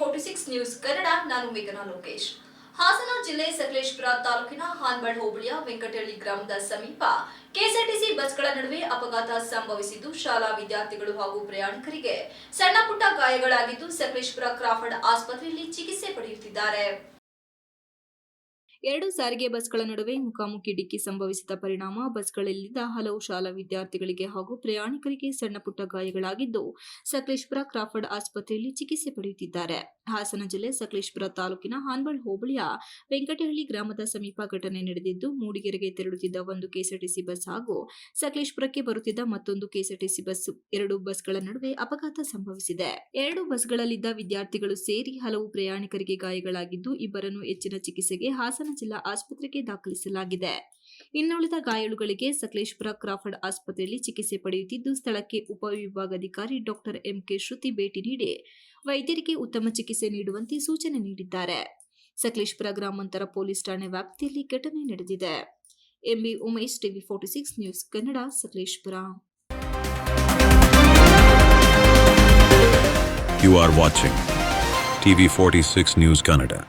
Forty six news Kannada ನಾನು ಮೇಘನಾ ಲೋಕೇಶ್. ಹಾಸನ ಜಿಲ್ಲೆ ಸಕಲೇಶ್ಪುರ ತಾಲೂಕಿನ ಹಾನ್ಬಳ್ ಹೋಬಳಿಯ ವೆಂಕಟಹಳ್ಳಿ ಗ್ರಾಮದ ಸಮೀಪ ಕೆಎಸ್ಆರ್ಟಿಸಿ ಬಸ್ಗಳ ನಡುವೆ ಅಪಘಾತ ಸಂಭವಿಸಿದ್ದು, ಶಾಲಾ ವಿದ್ಯಾರ್ಥಿಗಳು ಹಾಗೂ ಪ್ರಯಾಣಿಕರಿಗೆ ಸಣ್ಣ ಪುಟ್ಟ ಗಾಯಗಳಾಗಿದ್ದು, ಸಕಲೇಶ್ಪುರ ಕ್ರಾಫರ್ಡ್ ಆಸ್ಪತ್ರೆಯಲ್ಲಿ ಚಿಕಿತ್ಸೆ ಪಡೆಯುತ್ತಿದ್ದಾರೆ. ಎರಡು ಸಾರಿಗೆ ಬಸ್ಗಳ ನಡುವೆ ಮುಖಾಮುಖಿ ಡಿಕ್ಕಿ ಸಂಭವಿಸಿದ ಪರಿಣಾಮ ಬಸ್ಗಳಲ್ಲಿದ್ದ ಹಲವು ಶಾಲಾ ವಿದ್ಯಾರ್ಥಿಗಳಿಗೆ ಹಾಗೂ ಪ್ರಯಾಣಿಕರಿಗೆ ಸಣ್ಣ ಪುಟ್ಟ ಗಾಯಗಳಾಗಿದ್ದು, ಸಕಲೇಶ್ಪುರ ಕ್ರಾಫರ್ಡ್ ಆಸ್ಪತ್ರೆಯಲ್ಲಿ ಚಿಕಿತ್ಸೆ ಪಡೆಯುತ್ತಿದ್ದಾರೆ. ಹಾಸನ ಜಿಲ್ಲೆ ಸಕಲೇಶ್ಪುರ ತಾಲೂಕಿನ ಹಾನ್ಬಳ್ ಹೋಬಳಿಯ ವೆಂಕಟಹಳ್ಳಿ ಗ್ರಾಮದ ಸಮೀಪ ಘಟನೆ ನಡೆದಿದ್ದು, ಮೂಡಿಗೆರೆಗೆ ತೆರಳುತ್ತಿದ್ದ ಒಂದು ಕೆಎಸ್ಆರ್ಟಿಸಿ ಬಸ್ ಹಾಗೂ ಸಕಲೇಶ್ಪುರಕ್ಕೆ ಬರುತ್ತಿದ್ದ ಮತ್ತೊಂದು ಕೆಎಸ್ಆರ್ಟಿಸಿ ಬಸ್ ಎರಡು ಬಸ್ಗಳ ನಡುವೆ ಅಪಘಾತ ಸಂಭವಿಸಿದೆ. ಎರಡು ಬಸ್ಗಳಲ್ಲಿದ್ದ ವಿದ್ಯಾರ್ಥಿಗಳು ಸೇರಿ ಹಲವು ಪ್ರಯಾಣಿಕರಿಗೆ ಗಾಯಗಳಾಗಿದ್ದು, ಇಬ್ಬರನ್ನು ಹೆಚ್ಚಿನ ಚಿಕಿತ್ಸೆಗೆ ಹಾಸನ ಜಿಲ್ಲಾ ಆಸ್ಪತ್ರೆಗೆ ದಾಖಲಿಸಲಾಗಿದೆ. ಇನ್ನುಳಿದ ಗಾಯಾಳುಗಳಿಗೆ ಸಕಲೇಶ್ಪುರ ಕ್ರಾಫರ್ಡ್ ಆಸ್ಪತ್ರೆಯಲ್ಲಿ ಚಿಕಿತ್ಸೆ ಪಡೆಯುತ್ತಿದ್ದು, ಸ್ಥಳಕ್ಕೆ ಉಪವಿಭಾಗಾಧಿಕಾರಿ ಡಾಕ್ಟರ್ ಎಂಕೆ ಶ್ರುತಿ ಭೇಟಿ ನೀಡಿ ವೈದ್ಯರಿಗೆ ಉತ್ತಮ ಚಿಕಿತ್ಸೆ ನೀಡುವಂತೆ ಸೂಚನೆ ನೀಡಿದ್ದಾರೆ. ಸಕಲೇಶ್ಪುರ ಗ್ರಾಮಾಂತರ ಪೊಲೀಸ್ ಠಾಣೆ ವ್ಯಾಪ್ತಿಯಲ್ಲಿ ಘಟನೆ ನಡೆದಿದೆ. M B Umesh, TV forty six news, Kannada, Sakleshpur. You are watching TV46 News Kannada.